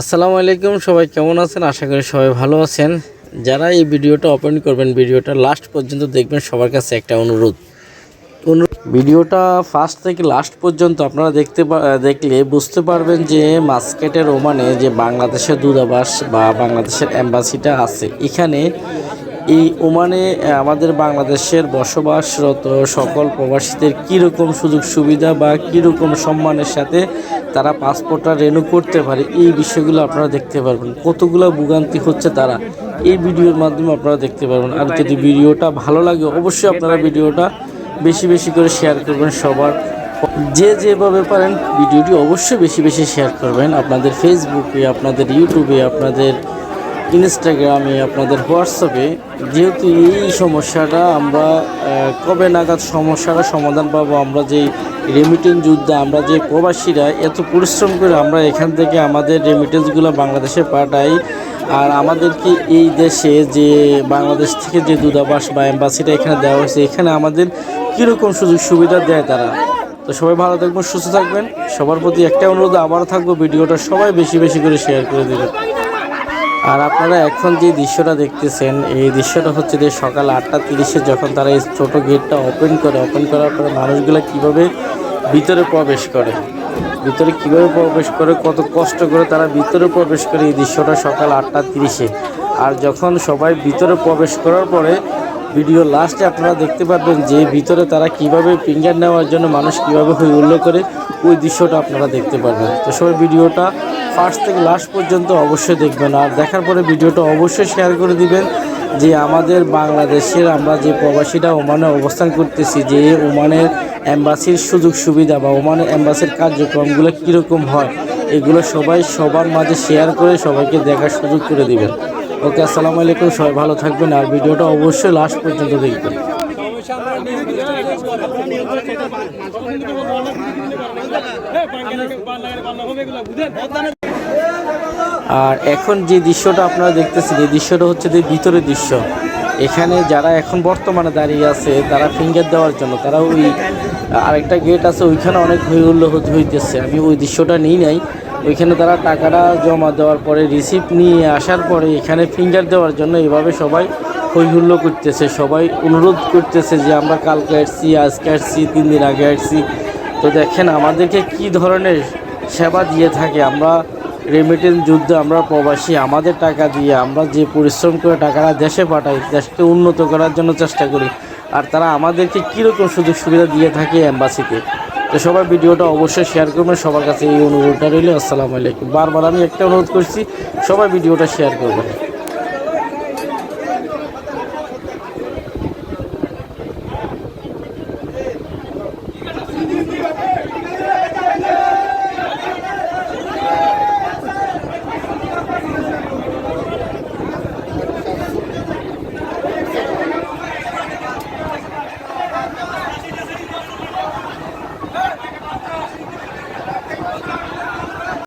আসসালামু আলাইকুম, সবাই কেমন আছেন? আশা করি সবাই ভালো আছেন। যারা এই ভিডিওটা ওপেন করবেন, ভিডিওটা লাস্ট পর্যন্ত দেখবেন, সবার কাছে একটা অনুরোধ। ভিডিওটা ফার্স্ট থেকে লাস্ট পর্যন্ত আপনারা দেখতে দেখলে বুঝতে পারবেন যে মাস্কেটের ওমানে যে বাংলাদেশের দূতাবাস বা বাংলাদেশের অ্যাম্বাসিটা আছে, এখানে এই ওমানে আমাদের বাংলাদেশের বসবাসরত সকল প্রবাসীদের কীরকম সুযোগ সুবিধা বা কীরকম সম্মানের সাথে তারা পাসপোর্টটা রেনু করতে পারে, এই বিষয়গুলো আপনারা দেখতে পারবেন। কতগুলো ভোগান্তি হচ্ছে তারা, এই ভিডিওর মাধ্যমে আপনারা দেখতে পারবেন। আর যদি ভিডিওটা ভালো লাগে, অবশ্যই আপনারা ভিডিওটা বেশি বেশি করে শেয়ার করবেন সবার। যে যেভাবে পারেন ভিডিওটি অবশ্যই বেশি বেশি শেয়ার করবেন। আপনাদের ফেসবুকে আপনাদের ইউটিউবে আপনাদের ইনস্টাগ্রামে আপনাদের হোয়াটসঅ্যাপে, যেহেতু এই সমস্যাটা আমরা কবে নাগাদ সমস্যাটা সমাধান পাবো, আমরা যে রেমিটেন্স যুদ্ধে আমরা যে প্রবাসীরা, এত পরিশ্রম করে আমরা এখান থেকে আমাদের রেমিটেন্সগুলো বাংলাদেশে পাঠাই। আর আমাদেরকে এই দেশে যে বাংলাদেশ থেকে যে দূতাবাস বা অ্যাম্বাসিটা এখানে দেওয়া হয়েছে, এখানে আমাদের কীরকম সুযোগ সুবিধা দেয় তারা? তো সবাই ভালো থাকবেন, সুস্থ থাকবেন। সবার প্রতি একটা অনুরোধ আবার থাকব, ভিডিওটা সবাই বেশি বেশি করে শেয়ার করে দেবেন। আর আপনারা এখন যে দৃশ্যটা দেখতেছেন, এই দৃশ্যটা হচ্ছে যে সকাল আটটা তিরিশে যখন তারা এই ছোটো গেটটা ওপেন করে ওপেন করার পরে মানুষগুলো কীভাবে ভিতরে প্রবেশ করে? ভিতরে কীভাবে প্রবেশ করে, কত কষ্ট করে তারা ভিতরে প্রবেশ করে এই দৃশ্যটা সকাল আটটা তিরিশে। আর যখন সবাই ভিতরে প্রবেশ করার পরে, ভিডিও লাস্টে আপনারা দেখতে পারবেন যে ভিতরে তারা কীভাবে ফিঙ্গার নেওয়ার জন্য মানুষ কীভাবে হই উল্লো করে, ওই দৃশ্যটা আপনারা দেখতে পারবেন। তো সবাই ভিডিওটা ফার্স্ট থেকে লাস্ট পর্যন্ত অবশ্যই দেখবেন। আর দেখার পরে ভিডিওটা অবশ্যই শেয়ার করে দিবেন যে আমাদের বাংলাদেশের আমরা যে প্রবাসীরা ওমানে অবস্থান করতেছি, যে ওমানের অ্যাম্বাসির সুযোগ সুবিধা বা ওমানের অ্যাম্বাসির কার্যক্রমগুলো কীরকম হয়, এগুলো সবাই সবার মাঝে শেয়ার করে সবাইকে দেখার সুযোগ করে দিবেন। ওকে, আসসালামু আলাইকুম, সবাই ভালো থাকবেন আর ভিডিওটা অবশ্যই লাস্ট পর্যন্ত দেখবেন। আর এখন যে দৃশ্যটা আপনারা দেখতেছেন, এই দৃশ্যটা হচ্ছে যে ভিতরের দৃশ্য। এখানে যারা এখন বর্তমানে দাঁড়িয়ে আছে, তারা ফিঙ্গার দেওয়ার জন্য, তারা ওই আরেকটা গেট আছে, ওইখানে অনেক হই হুল্লো হইতেছে। আমি ওই দৃশ্যটা নিই নাই। ওইখানে তারা টাকাটা জমা দেওয়ার পরে রিসিপ্ট নিয়ে আসার পরে, এখানে ফিঙ্গার দেওয়ার জন্য এভাবে সবাই হই হুল্লো করতেছে, সবাই অনুরোধ করতেছে যে আমরা কালকে আসছি, আজকে আসছি, তিন দিন আগে আসছি। তো দেখেন, আমাদেরকে কি ধরনের সেবা দিয়ে থাকে, আমরা রেমিটেন্স যুদ্ধে আমরা প্রবাসী, আমাদের টাকা দিয়ে আমরা যে পরিশ্রম করে টাকাটা দেশে পাঠাই, দেশকে উন্নত করার জন্য চেষ্টা করি। আর তারা আমাদেরকে কীরকম সুযোগ সুবিধা দিয়ে থাকে অ্যাম্বাসিতে তো সবাই ভিডিওটা অবশ্যই শেয়ার করবেন। সবার কাছে এই অনুরোধটা রইলে। আসসালামু আলাইকুম। বারবার আমি একটা অনুরোধ করছি, সবাই ভিডিওটা শেয়ার করবেন।